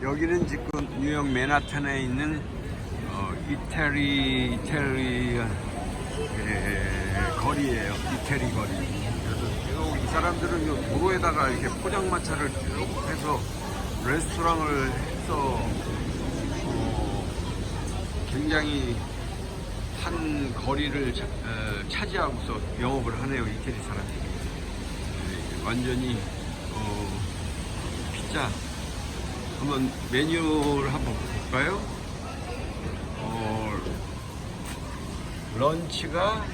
여기는 지금 뉴욕 맨하탄에 있는 어, 이태리 이태리 에, 거리예요. 이태리 거리. 그래서 쭉이 사람들은 요 도로에다가 이렇게 포장마차를 쭉 해서 레스토랑을 해서 어, 굉장히 한 거리를 차, 어, 차지하고서 영업을 하네요. 이태리 사람들이. 네, 완전히 어, 피자 한번 메뉴를 한번 볼까요? 어, 런치가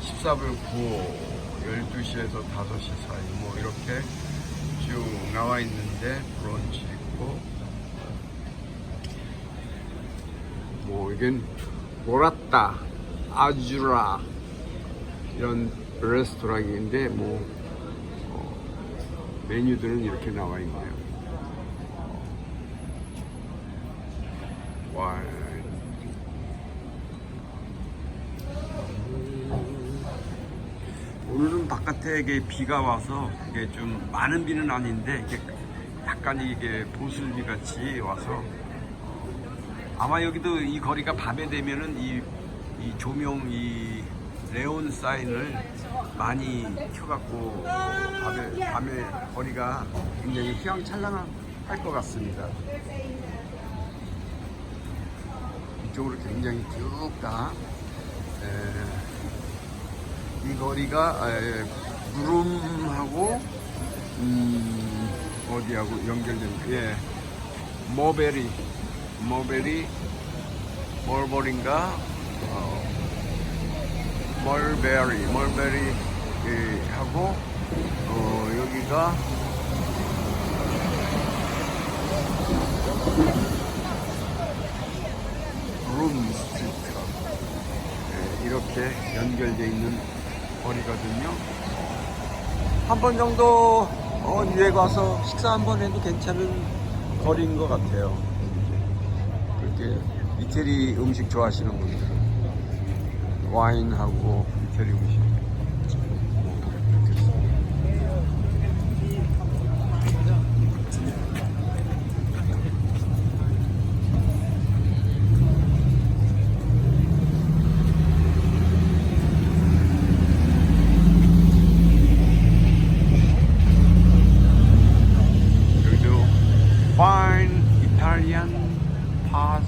14불 9 12시에서 5시 사이 뭐 이렇게 쭉 나와 있는데 브런치 있고 뭐 이건 모라따 아주라 이런 레스토랑인데 뭐 어, 메뉴들은 이렇게 나와 있네요. 와. 오늘은 바깥에 이게 비가 와서 이게 좀 많은 비는 아닌데 이게 약간 이게 보슬비 같이 와서 아마 여기도 이 거리가 밤에 되면은 이, 이 조명 이 레온 사인을 많이 켜갖고 밤에, 밤에 거리가 굉장히 휘황찬란할 것 같습니다. 이쪽으로 굉장히 쭉 다 이 거리가 에, 구름하고 음, 어디하고 연결된 예. 머베리 머베리 멀버린가? 어, 멀베리 멀베리 예, 하고 어, 여기가 룸 스트리트가 예, 이렇게 연결되어 있는 거리거든요. 한 번 정도 어, 뉴에 가서 식사 한 번 해도 괜찮은 거리인 것 같아요. 그렇게 이태리 음식 좋아하시는 분들은 와인하고 이태리 음식 pause.